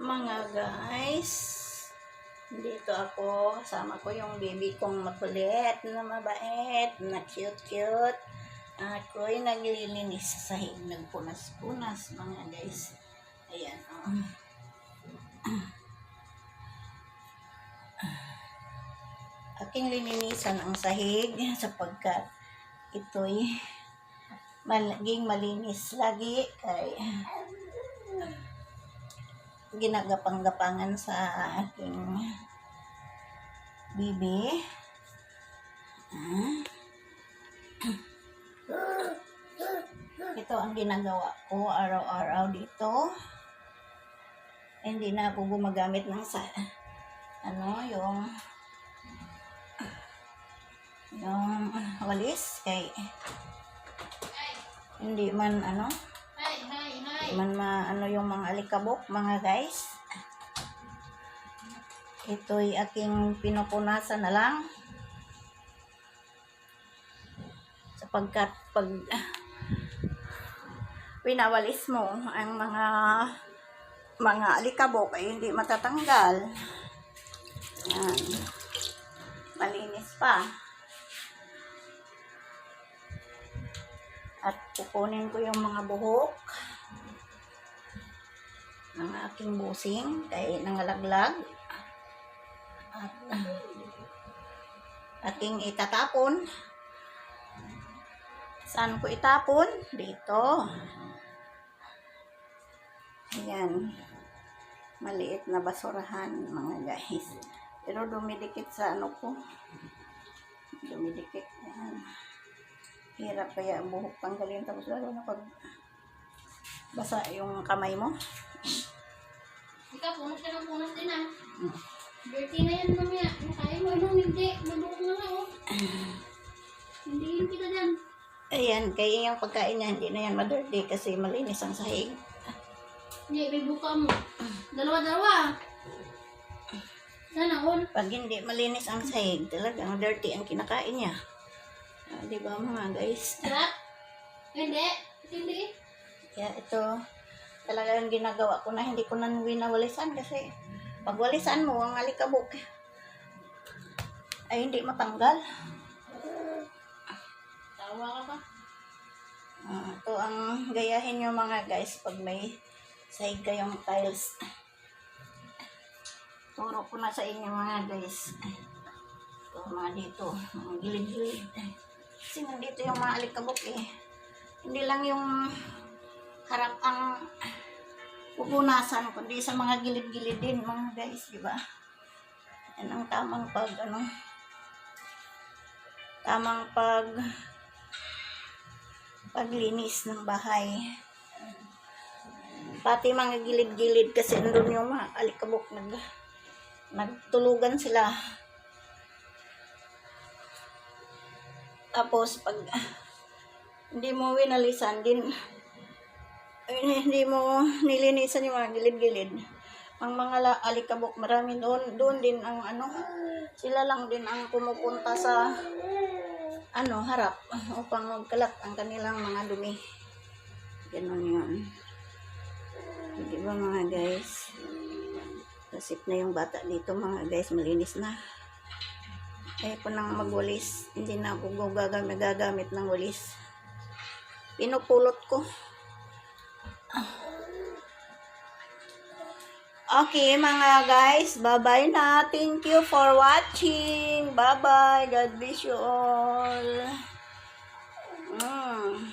mga guys. Dito ako, kasama ko yung baby kong makulit, na mabait, na cute-cute. Ako'y naglilinis sa sahig, nagpunas-punas mga guys. Ayan, oh. Aking lininisan ang sahig sapagkat ito'y maging malinis lagi kay ginagapang-gapangan sa aking bibi. Ito ang ginagawa ko araw-araw dito. Hindi na ako gumagamit ng sa ano yung yung walis kay hindi man ano man maano yung mga alikabok, mga guys. Ito'y aking pinupunasan na lang. Sapagkat pag pinawalis mo ang mga mga alikabok ay hindi matatanggal. Yan. Malinis pa. At kukunin ko yung mga buhok ng aking busing kay nangalaglag. At aking itatapon. Saan ko itapon? Dito. Ayan. Maliit na basurahan mga guys. Pero dumidikit sa ano ko. Dumidikit. Ayan. Hirap kaya ang buhok tanggalin tapos lalo na pag basa yung kamay mo. Ikaw, punas ka ng punas din ah. Dirty na yan mamaya. Kaya mo, anong hindi. Mabuhok na oh. Hindi yun kita dyan. Ayan, kaya yung pagkain niya hindi na yan madirty kasi malinis ang sahig. Hindi, may buka mo. Dalawa-dalawa. Sana all. Pag hindi malinis ang sahig, talagang dirty ang kinakain niya. Ah, di ba mga guys? Sarap. Hindi. Hindi. Kaya ito, talagang ginagawa ko na hindi ko na winawalisan kasi pag walisan mo ang alikabok ay hindi matanggal. Tawa ka pa. Ah, ito ang gayahin nyo mga guys pag may sahig kayong tiles. Turo ko na sa inyo mga guys. Ito mga dito, mga gilid-gilid. Kasi nandito yung mga alikabok eh. Hindi lang yung harap ang pupunasan, kundi sa mga gilid-gilid din mga guys, di ba? Yan ang tamang pag ano, tamang pag paglinis ng bahay. Pati mga gilid-gilid kasi andun yung mga alikabok nag nagtulugan sila. Tapos pag hindi mo winalisan din eh, hindi mo nilinisan yung mga gilid-gilid. Ang mga alikabok marami doon, doon din ang ano, sila lang din ang pumupunta sa ano, harap upang magkalat ang kanilang mga dumi. Ganun yun. Di ba mga guys? Kasip na yung bata dito mga guys, malinis na. Kaya ko nang magwalis, hindi na ako gagamit, gagamit ng walis. Pinupulot ko. Okay, mga guys. Bye-bye na. Thank you for watching. Bye-bye. God bless you all. Mm.